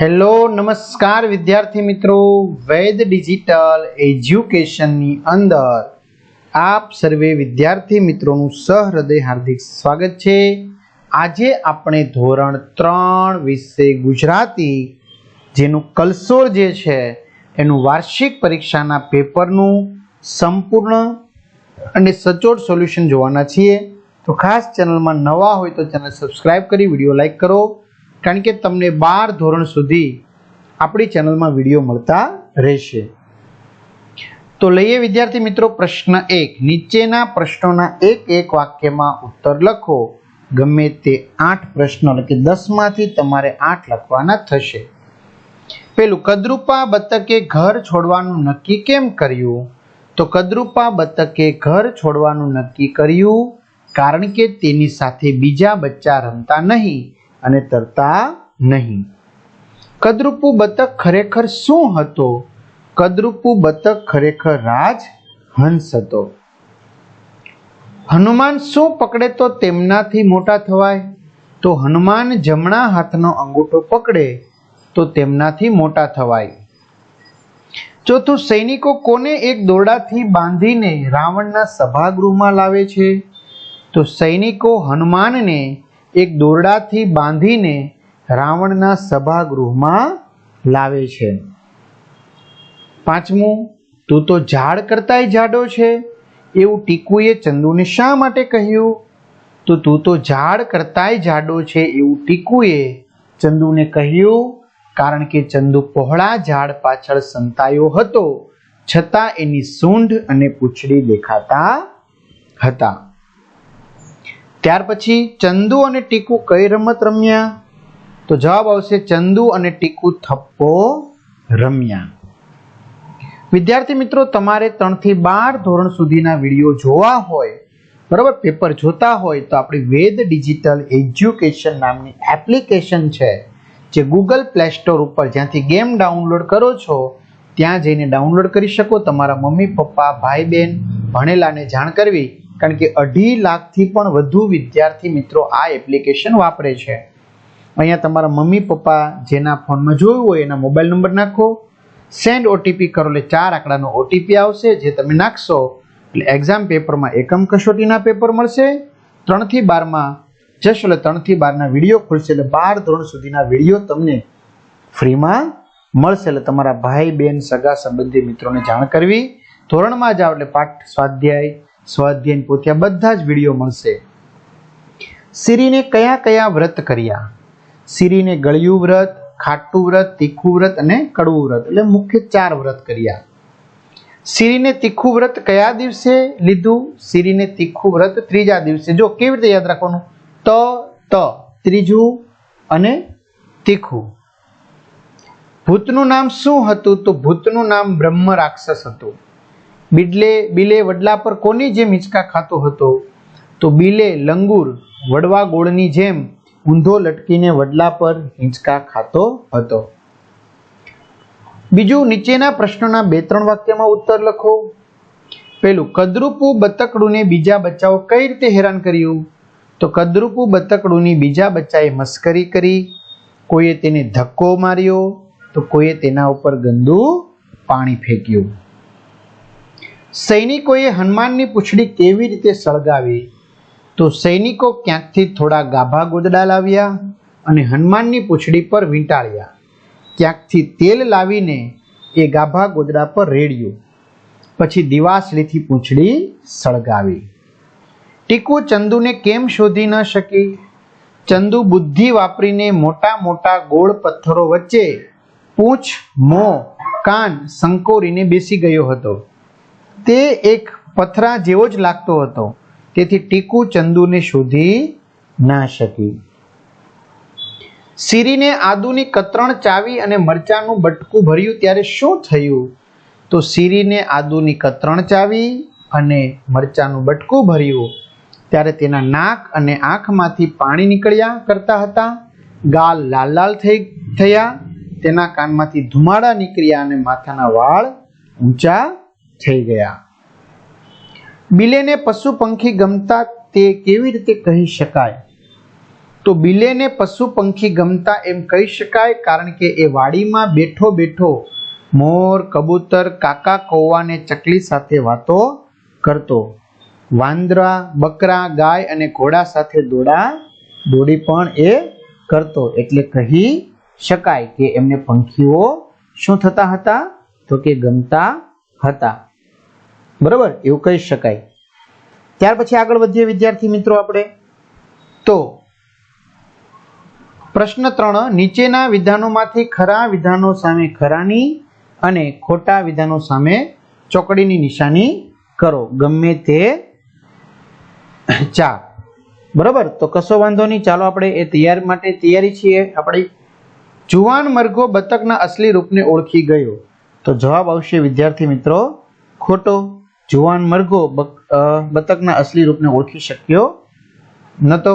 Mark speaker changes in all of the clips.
Speaker 1: Hello, નમસ્કાર વિદ્યાર્થી મિત્રો. વૈદ ડિજિટલ એજ્યુકેશનની અંદર આપ સર્વે વિદ્યાર્થી મિત્રોનું સહૃદય હાર્દિક સ્વાગત છે. આજે આપણે ધોરણ ત્રણ વિશે ગુજરાતી, જેનું કલસોર જે છે, એનું વાર્ષિક પરીક્ષાના પેપરનું સંપૂર્ણ અને સચોટ સોલ્યુશન જોવાના છીએ. તો ખાસ ચેનલમાં નવા હોય તો ચેનલ સબસ્ક્રાઈબ કરી, વીડિયો લાઈક કરો. કારણ કે તમને બાર ધોરણ સુધી આપણી ચેનલમાં વીડિયો મળતા રહેશે. તો લઈએ વિદ્યાર્થી મિત્રો પ્રશ્ન એક. નીચેના પ્રશ્નોના એક એક વાક્યમાં ઉત્તર લખો. ગમે તે આઠ પ્રશ્નો એટલે કે દસમાંથી તમારે આઠ લખવાના થશે. પેલું, કદરૂપા બતકે ઘર છોડવાનું નક્કી કેમ કર્યું? તો કદરૂપા બતકે ઘર છોડવાનું નક્કી કર્યું કારણ કે તેની સાથે બીજા બચ્ચા રમતા નહીં. અને તરતા નહીં. કદરૂપુ બતક ખરેખર શું હતો? કદરૂપુ બતક ખરેખર રાજ હંસ હતો. હનુમાન શું પકડે તો તેમનાથી મોટા થવાય? તો હનુમાન જમણા હાથનો અંગૂઠો પકડે તો તેમનાથી મોટા થવાય. ચોથું, સૈનિકો કોને એક દોરડાથી બાંધીને રાવણના સભાગૃહમાં લાવે છે? તો સૈનિકો હનુમાનને એક દોરડાથી બાંધીને રાવણના સભાગૃહમાં લાવે છે. પાંચમું, તું તો ઝાડ કરતાંય જાડો છે. એવું ટીકુએ ચંદુને શા માટે કહ્યું? તો તું તો ઝાડ કરતાંય જાડો છે, એવું ટીકુએ ચંદુને કહ્યું, કારણ કે ચંદુ પહોળા ઝાડ પાછળ સંતાયો હતો, છતાં એની સૂંઢ અને પૂંછડી દેખાતા હતા. ત્યાર પછી ચંદુ અને ટીકુ કઈ રમત રમ્યા? તો જવાબ આવશે ચંદુ અને ટીકુ થપ્પો રમ્યા. વિદ્યાર્થી મિત્રો, તમારે ત્રણથી બાર ધોરણ સુધીના વીડિયો જોવા હોય, બરાબર, પેપર જોતા હોય, તો આપણી વેદ ડિજિટલ એજ્યુકેશન નામની એપ્લિકેશન છે, જે ગૂગલ પ્લે સ્ટોર ઉપર જ્યાંથી ગેમ ડાઉનલોડ કરો છો, ત્યાં જઈને ડાઉનલોડ કરી શકો. તમારા મમ્મી, પપ્પા, ભાઈ બહેન ભણેલાને જાણ કરવી. કારણ કે અઢી લાખથી પણ વધુ વિદ્યાર્થી મિત્રો આ એપ્લિકેશન વાપરે છે. અહીંયા તમારા મમ્મી, પપ્પા જેના ફોનમાં જોયું હોય એના મોબાઈલ નંબર નાખો. સેન્ડ ઓટીપી કરો એટલે ચાર આંકડાનો ઓટીપી આવશે, જે તમે નાખશો એટલે એક્ઝામ પેપરમાં એકમ કસોટીના પેપર મળશે. ત્રણથી બારમાં જશો એટલે ત્રણથી બારના વીડિયો ખુલશે એટલે બાર ધોરણ સુધીના વીડિયો તમને ફ્રીમાં મળશે એટલે તમારા ભાઈ બહેન સગા, સંબંધી મિત્રોને જાણ કરવી. ધોરણમાં જાઓ એટલે પાઠ સ્વાધ્યાય સ્વાધ્યાય પોથિયા બધા જ વીડિયો મળશે. સિરીને કયા કયા વ્રત કર્યા? સિરીને ગળ્યું વ્રત, ખાટું વ્રત, તીખું વ્રત અને કડવું વ્રત, એટલે મુખ્ય ચાર વ્રત કર્યા. સિરીને તીખું વ્રત કયા દિવસે લીધું? સિરીને તીખું વ્રત ત્રીજા દિવસે. જો કેવી રીતે યાદ રાખવાનું? ત ત, ત્રીજું અને તીખું. ભૂતનું નામ શું હતું? તો ભૂતનું નામ બ્રહ્મ રાક્ષસ હતું. બિડલે, બિલે વડલા પર કોની જેમ હિંચકા ખાતો હતો? તો બિલે લંગુર, વડવા ગોળની જેમ ઊંધો લટકીને વડલા પર હિંચકા ખાતો હતો. બીજું નીચેના પ્રશ્નોના બે, ત્રણ વાક્યમાં ઉત્તર લખો. પેલું, કદરૂપુ બતકડુને બીજા બચ્ચાઓ કઈ રીતે હેરાન કર્યું? તો કદરૂપુ બતકડુની બીજા બચ્ચાએ મસ્કરી કરી. કોઈએ તેને ધક્કો માર્યો, તો કોઈએ તેના ઉપર ગંદુ પાણી ફેંક્યું. સૈનિકોએ હનુમાનની પૂછડી કેવી રીતે સળગાવી? તો સૈનિકો ક્યાંકથી થોડા ગાભા ગોદડા લાવ્યા અને હનુમાનની પૂંછડી પર વીંટાળ્યા. ક્યાંકથી તેલ લાવીને એ ગાભા ગોદડા પર રેડ્યું. પછી દિવાસળીથી પૂંછડી સળગાવી. ટીકુ ચંદુને કેમ શોધી ન શકી? ચંદુ બુદ્ધિ વાપરીને મોટા મોટા ગોળ પથ્થરો વચ્ચે પૂંછ, મોં, કાન સંકોરીને બેસી ગયો હતો. તે એક પથરા જેવો જ લાગતો હતો. તેથી ટીકુ ચંદુને શોધી ના શકી. સિરીને આદુની કતરણ ચાવી અને મરચાનું બટકું ભર્યું ત્યારે શું થયું? તો સિરીને આદુની કતરણ ચાવી અને મરચાનું બટકું ભર્યું. ત્યારે તેના નાક અને આંખમાંથી પાણી નીકળ્યા કરતા હતા. ગાલ લાલ લાલ થઈ થયા. તેના કાનમાંથી ધુમાડા નીકળ્યા અને માથાના વાળ ઊંચા થઈ ગયા. બિલેને પશુ પંખી ગમતા તે કેવી રીતે કહી શકાય? તો બિલેને પશુ પંખી ગમતા એમ કહી શકાય કારણ કે એ વાડીમાં બેઠો બેઠો મોર, કબૂતર, કાકા, કૌવાને ચકલી સાથે વાતો કરતો. વાંદરા, બકરા, ગાય અને ઘોડા સાથે દોડા દોડી પણ એ કરતો. એટલે કહી શકાય કે એમને પંખીઓ શું થતા હતા? તો કે ગમતા હતા. બરાબર? એવું કહી શકાય. ત્યાર પછી આગળ વધીએ વિદ્યાર્થી મિત્રો આપણે. તો, પ્રશ્ન ત્રણ, નીચેના વિધાનોમાંથી ખરા વિધાનો સામે ખરાની અને ખોટા વિધાનો સામે ચોકડીની નિશાની કરો. ગમે તે ચાર. બરાબર? તો કશો વાંધો નહીં. ચાલો આપણે એ તૈયાર માટે તૈયારી છીએ. આપણે જુવાન મરઘો બતકના અસલી રૂપને ઓળખી ગયો. તો જવાબ આવશે વિદ્યાર્થી મિત્રો, ખોટો. જુવાન મરઘો બતકના અસલી રૂપને ઓળખી શક્યો નતો.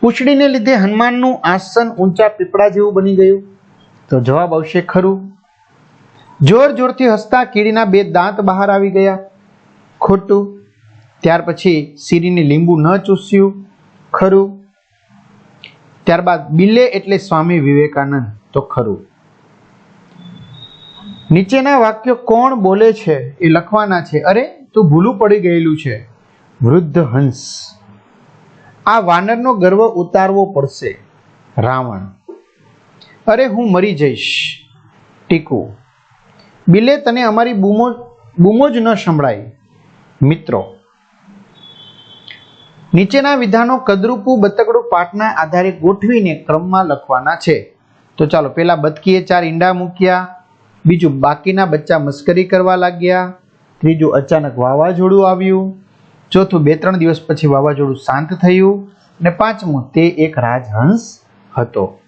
Speaker 1: પૂંછડીને લીધે હનુમાનનું આસન ઊંચા પીપળા જેવું બની ગયું. તો જવાબ આવશે ખરું. જોર જોરથી હસતા કીડીના બે દાંત બહાર આવી ગયા. ખોટું. ત્યાર પછી સીરીને લીંબુ ન ચૂસ્યું. ખરું. ત્યારબાદ બિલ્લે એટલે સ્વામી વિવેકાનંદ. તો ખરું. નીચેના વાક્યો કોણ બોલે છે એ લખવાના છે? અરે, તું ભૂલું પડી ગયેલું છે. વૃદ્ધ હંસ. આ વાનરનો ગર્વ ઉતારવો પડશે. રાવણ. અરે, હું મરી જઈશ. ટીકુ. બિલે, તને અમારી બૂમો બૂમો જ ન સંભળાય. મિત્રો. નીચેના વિધાનો કદરૂપું બતકડું પાઠના આધારે ગોઠવીને ક્રમમાં લખવાના છે. તો ચાલો, પેલા બતકીએ ચાર ઈંડા મૂક્યા. બીજું બાકીના બચ્ચા મસ્કરી કરવા લાગ્યા. ત્રીજું અચાનક વાવાઝોડું આવ્યું. ચોથું બે ત્રણ દિવસ પછી વાવાઝોડું શાંત થયું અને પાંચમું તે એક રાજહંસ હતો.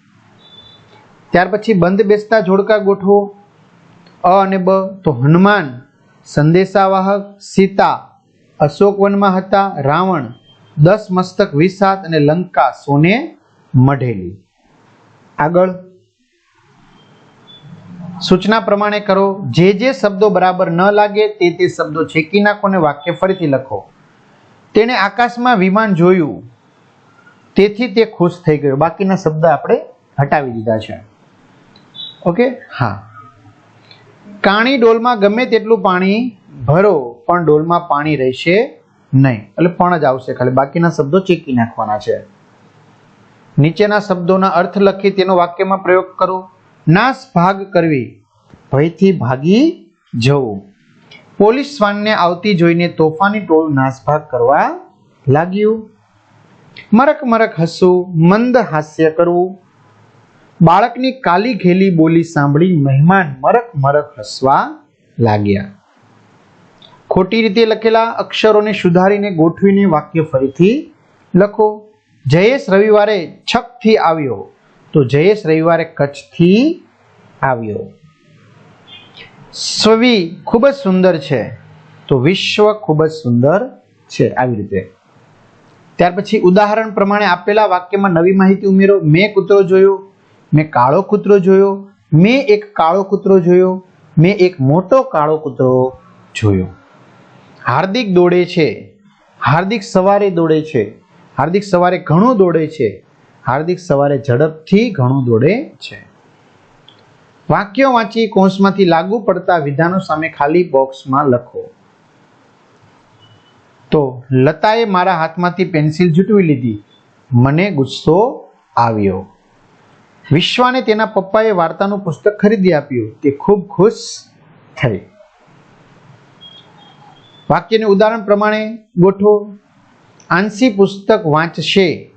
Speaker 1: ત્યાર પછી બંધ બેસતા જોડકા ગોઠવો. અ અને બ તો હનુમાન, સંદેશાવાહક, સીતા અશોકવનમાં હતા, રાવણ, દસ મસ્તક વિસાત અને લંકા સોને મઢેલી. આગળ સૂચના પ્રમાણે કરો, જે જે શબ્દો બરાબર ન લાગે તે તે શબ્દો છેકી નાખો અને વાક્ય ફરીથી લખો. તેણે આકાશમાં વિમાન જોયું. તેથી તે ખુશ થઈ ગયો. બાકીના શબ્દ આપણે હટાવી દીધા છે. ઓકે હા. કાણી ડોલમાં ગમે તેટલું પાણી ભરો, પણ ડોલમાં પાણી રહેશે નહીં. એટલે પણ જ આવશે ખાલી. બાકીના શબ્દો ચેકી નાખવાના છે. નીચેના શબ્દોના અર્થ લખી તેનો વાક્યમાં પ્રયોગ કરો. નાશ ભાગ કરવી. ભયથી ભાગી જવું. પોલીસ શ્વાનને આવતી જોઈને તોફાની ટોળું નાસભાગ કરવા લાગ્યું. મરક મરક હસવું, મંદ હાસ્ય કરવું. બાળકની કાલી ઘેલી બોલી સાંભળી મહેમાન મરક મરક હસવા લાગ્યા. ખોટી રીતે લખેલા અક્ષરોને સુધારીને ગોઠવીને વાક્ય ફરીથી લખો. જયેશ રવિવારે છકથી આવ્યો. તો જયેશ રવિવારે કચ્છથી આવ્યો. સ્વિ ખૂબ જ સુંદર છે. તો વિશ્વ ખૂબ જ સુંદર છે આવી રીતે. ત્યાર પછી ઉદાહરણ પ્રમાણે આપેલા વાક્યમાં નવી માહિતી ઉમેરો. મેં કૂતરો જોયો, મેં કાળો કૂતરો જોયો, મેં એક કાળો કૂતરો જોયો, મેં એક મોટો કાળો કૂતરો જોયો. હાર્દિક દોડે છે. હાર્દિક સવારે દોડે છે. હાર્દિક સવારે ઘણું દોડે છે. હાર્દિક સવારે ઝડપથી ઘણું દોડે છે. વાક્યો વાંચી કૌંસમાંથી લાગુ પડતા વિધાનો સામે ખાલી બોક્સમાં લખો. તો, લતાએ મારા હાથમાંથી પેન્સિલ ઝૂંટવી લીધી. મને ગુસ્સો આવ્યો. વિશ્વાને તેના પપ્પાએ વાર્તાનું પુસ્તક ખરીદી આપ્યું. તે ખૂબ ખુશ થઈ. વાક્યને ઉદાહરણ પ્રમાણે ગોઠવો. આંશી પુસ્તક વાંચશે.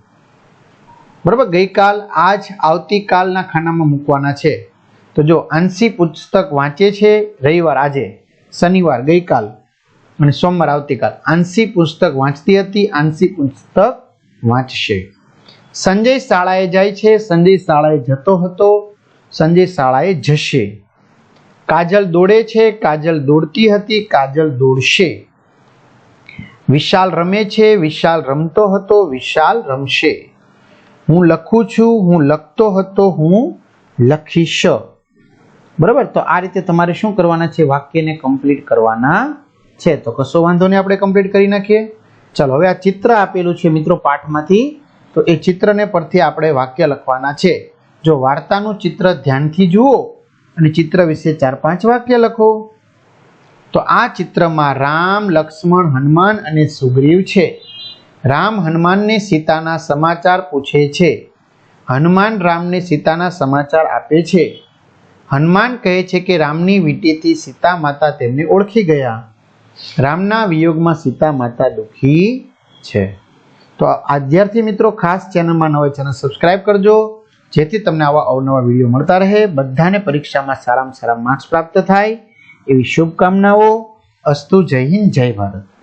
Speaker 1: બરાબર? ગઈકાલ, આજ, આવતીકાલના ખાનામાં મૂકવાના છે. તો જો અંશી પુસ્તક વાંચે છે, રવિવાર, આજે, શનિવાર, ગઈકાલ અને સોમવાર, આવતીકાલ આંશી પુસ્તક વાંચતી હતી અંશી પુસ્તક વાંચશે. સંજય શાળાએ જાય છે, સંજય શાળાએ જતો હતો, સંજય શાળાએ જશે. કાજલ દોડે છે, કાજલ દોડતી હતી, કાજલ દોડશે. વિશાલ રમે છે, વિશાલ રમતો હતો, વિશાલ રમશે. હું લખું છું, હું લખતો હતો, હું લખીશ. બરાબર? તો આ રીતે તમારે શું કરવાના છે? વાક્યને કમ્પ્લીટ કરવાના છે. તો કશો વાંધો નહીં, આપણે કમ્પ્લીટ કરી નાખીએ. ચાલો, હવે આ ચિત્ર આપેલું છે મિત્રો પાઠમાંથી. તો એ ચિત્રને પરથી આપણે વાક્ય લખવાના છે. જો વાર્તાનું ચિત્ર ધ્યાનથી જુઓ અને ચિત્ર વિશે ચાર પાંચ વાક્ય લખો. તો આ ચિત્રમાં રામ, લક્ષ્મણ, હનુમાન અને સુગ્રીવ છે. રામ હનુમાનને સીતાના સમાચાર પૂછે છે. હનુમાન રામને સીતાના સમાચાર આપે છે. હનુમાન કહે છે કે રામની વીંટીથી સીતા માતા તેમને ઓળખી ગયા. રામના વિયોગમાં સીતા માતા દુઃખી છે. તો આદ્યાર્થી મિત્રો, ખાસ ચેનલમાં નવા ચેનલ સબસ્ક્રાઇબ કરજો. જેથી તમને આવા અવનવા વીડિયો મળતા રહે. બધાને પરીક્ષામાં સારામાં સારા માર્ક્સ પ્રાપ્ત થાય. એવી શુભકામનાઓ. અસ્તુ જય હિન્દ, જય ભારત.